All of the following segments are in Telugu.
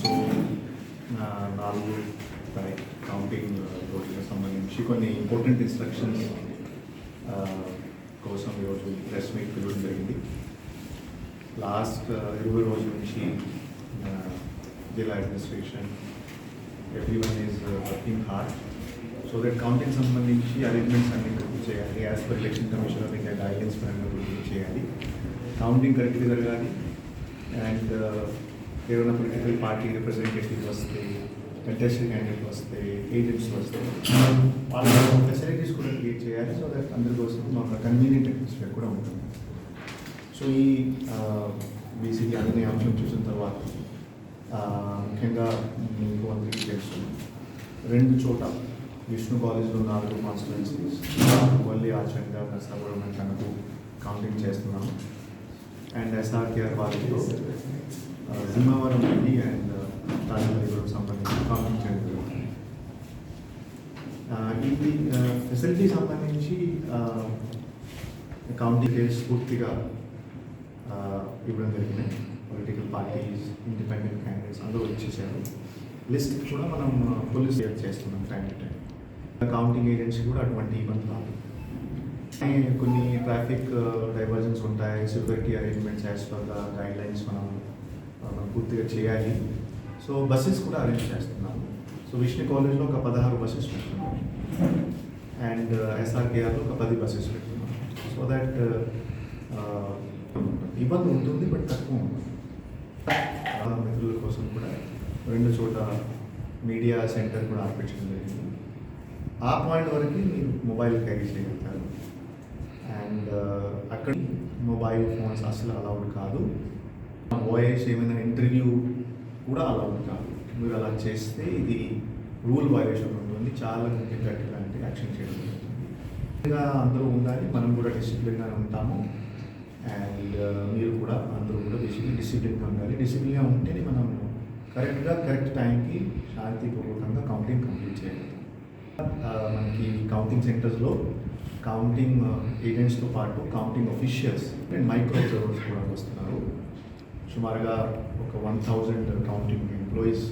సో నా నాలుగు కౌంటింగ్ రోజులకు సంబంధించి కొన్ని ఇంపార్టెంట్ ఇన్స్ట్రక్షన్స్ కోసం ఈరోజు ప్రెస్ మీట్ పిలవడం జరిగింది. లాస్ట్ ఇరవై రోజుల నుంచి జిల్లా administration every one is working hard so that counting సంబంధించి అరేంజ్మెంట్స్ అన్ని కరెక్ట్ చేయాలి. As per election commission of India guidance ప్రకారం చేయాలి. కౌంటింగ్ కరెక్ట్గా జరగాలి. అండ్ ఏమైనా పొలిటికల్ పార్టీ రిప్రజెంటేటివ్ వస్తే కంటెస్టెడ్ క్యాండిడేట్ వస్తే ఏజెంట్స్ వస్తే వాళ్ళ ఫెసిలిటీస్ కూడా క్రియేట్ చేయాలి సో దట్ అందరి కోసం ఒక కన్వీనియంట్ అట్మాస్ఫియర్ కూడా ఉంటుంది. సో ఈ బేసిక్గా అన్ని అంశం చూసిన తర్వాత ముఖ్యంగా మీకు అందరికీ తెలుసు రెండు చోట విష్ణు కాలేజ్లో నాలుగు కాన్స్టిట్యున్సీస్ మళ్ళీ ఆచండ నర్సాపురం కనుక కౌంటింగ్ చేస్తున్నాము అండ్ ఎస్ఆర్కేఆర్ కాలేజ్లో ఆ, సింహవరం ఉంది అండ్ తాజాపురం సంబంధించి కౌంటింగ్ జరుగుతుంది ఇది ఫెసిలిటీ సంబంధించి కౌంటింగ్ డేస్ పూర్తిగా ఇవ్వడం జరిగింది. పొలిటికల్ పార్టీస్ ఇండిపెండెంట్ క్యాండిడేట్స్ అందరూ వచ్చేసారు. లిస్ట్ కూడా మనం పోలీస్ చేస్తున్నాం time to time counting agents కూడా అటువంటి ఇబ్బంది రాదు కొన్ని ట్రాఫిక్ డైవర్జన్స్ uh, ఉంటాయి. Security arrangements as per the guidelines మనం పూర్తిగా చేయాలి. సో బస్సెస్ కూడా అరేంజ్ చేస్తున్నాము సో విష్ణు కాలేజ్లో ఒక పదహారు బస్సెస్ పెట్టున్నాము అండ్ ఎస్ఆర్కేఆర్లో uh, ఒక పది బస్సెస్ పెట్టున్నాము సో దట్ ఇబ్బంది ఉంటుంది బట్ తక్కువ ఉంటుంది. మిత్రుల కోసం కూడా రెండు చోట మీడియా సెంటర్ కూడా ఆర్పించడం జరిగింది. ఆ పాయింట్ వరకు మీరు మొబైల్ క్యారీ చేయగలుగుతారు. అండ్ uh, అక్కడ మొబైల్ ఫోన్స్ అసలు అలౌడ్ కాదు. వాయిస్ ఏమైనా ఇంటర్వ్యూ కూడా అలౌడ్ కాదు. మీరు అలా చేస్తే ఇది రూల్ వైలేషన్ ఉంటుంది. చాలా గట్టిగా అంటే యాక్షన్ చేయడం జరుగుతుంది. ఇంకా అందరూ ఉండాలి. మనం కూడా డిసిప్లిన్గా ఉంటాము. అండ్ uh, మీరు కూడా అందరూ కూడా డిసిప్లిన్ డిసిప్లిన్గా ఉండాలి. డిసిప్లిన్గా ఉంటేనే మనం కరెక్ట్గా కరెక్ట్ టైంకి శాంతిపూర్వకంగా కౌంటింగ్ కంప్లీట్ చేయగలుగుతాం. Uh, మనకి కౌంటింగ్ సెంటర్స్లో కౌంటింగ్ ఏజెంట్స్తో పాటు counting officials and micro observers కూడా వస్తున్నారు. సుమారుగా ఒక వన్ థౌజండ్ కౌంటింగ్ ఎంప్లాయీస్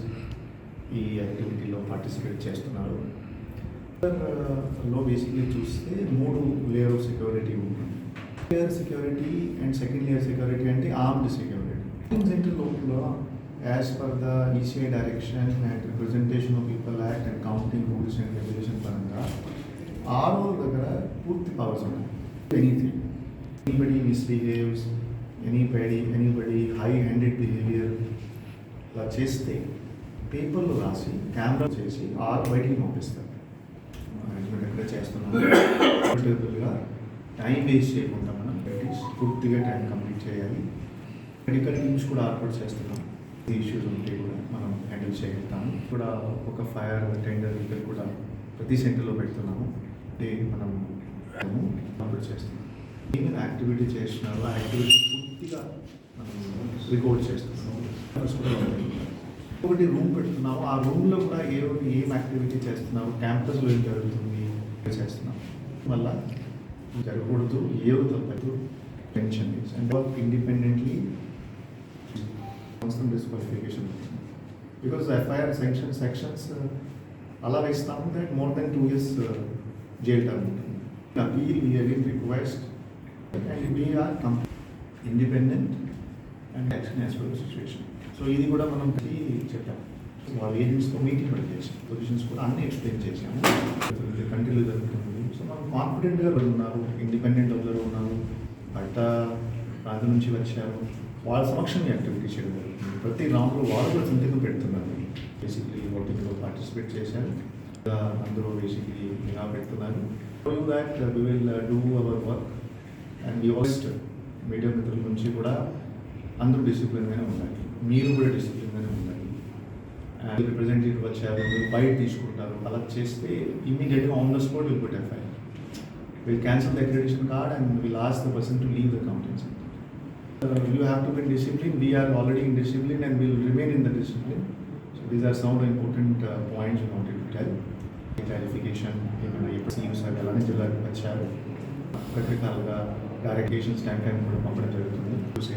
ఈ యాక్టివిటీలో పార్టిసిపేట్ చేస్తున్నారు. లో బేసిక్లీ చూస్తే మూడు లేయర్ ఆఫ్ సెక్యూరిటీ ఉంటుంది layer security and second layer security అంటే ఆర్మ్డ్ సెక్యూరిటీ సెంటర్ లోపల as per the ECI direction and representation of people act and counting rules and regulation పరంగా ఆరు దగ్గర పూర్తి పవర్స్ ఉన్నాయి anything anybody misbehaves anybody anybody high handed behaviour ఇలా చేస్తే పేపర్లు రాసి కెమెరా చేసి ఆరు బయటికి పంపిస్తారు. మేనేజ్మెంట్ ఎక్కడ చేస్తున్నాం టైం వేస్ట్ చేయకుండా మనం ప్రాక్టీస్ పూర్తిగా టైం కంప్లీట్ చేయాలి. మెడికల్ టీమ్స్ కూడా ఏర్పాటు చేస్తున్నాం. ఈ ఇష్యూస్ ఉంటే కూడా మనం హ్యాండిల్ చేయగలుగుతాము. కూడా ఒక ఫైర్ టెండర్ ఇక్కడ కూడా ప్రతి సెంటర్లో పెడుతున్నాము. అంటే మనం అప్లోడ్ చేస్తాం. ఏమైనా యాక్టివిటీ చేస్తున్నారో ఆ యాక్టివిటీ పూర్తిగా మనం రికార్డ్ చేస్తున్నాం. ఒకటి రూమ్ పెడుతున్నావు. ఆ రూమ్లో కూడా ఏ ఏం యాక్టివిటీ చేస్తున్నావు? క్యాంపస్లో ఏం జరుగుతుంది? చేస్తున్నాం. వల్ల జరగకూడదు ఏవో తప్పదు టెన్షన్ అండ్ వర్క్ ఇండిపెండెంట్లీ అవసరం disqualification because FIR section sections అలా వేస్తాము that more than two years jail term ఉంటుంది appeal we again request and we are come independent and action as per situation so ఇది కూడా మనం చెప్పాం. వాళ్ళ ఏజెంట్స్తో మీటింగ్ కూడా చేసాం. పొజిషన్స్ కూడా అన్నీ ఎక్స్ప్లెయిన్ చేసాము. కంట్రీలో జరుగుతుంది. సో మనం కాన్ఫిడెంట్గా ఉన్నారు. ఇండిపెండెంట్ అబ్జర్వ్ ఉన్నారు. బయట ప్రాంతం నుంచి వచ్చారు. వాళ్ళ సమక్షం యాక్టివిటీ చేయడం జరుగుతుంది. ప్రతి రౌండ్లో వాళ్ళు కూడా సంతకం పెడుతున్నారు. బేసిక్లీ ఓటింగ్లో పార్టిసిపేట్ చేశారు. అందరూ బేసిక్లీ ఇలా పెడుతున్నారు. You that we will do our work and you also media మిత్రుల నుంచి కూడా అందరూ డిసిప్లిన్గానే ఉండాలి. మీరు కూడా డిసిప్లిన్గానే ఉండాలి. అండ్ రిప్రజెంటేటివ్ వచ్చారు మీరు బయట తీసుకుంటారు అలా చేస్తే ఇమీడియట్గా on the spot will put FIR will cancel the accreditation card and will ask the person to leave the counting you have to be in discipline we are already in discipline and will remain in the discipline These are some important points important uh, points you clarification ఏమైనా సీఎం సార్ అలానే జిల్లాకు వచ్చారు రకరకాలుగా డైరెక్టేషన్ స్టాండ్ టైం కూడా పంపడం జరుగుతుంది చూసే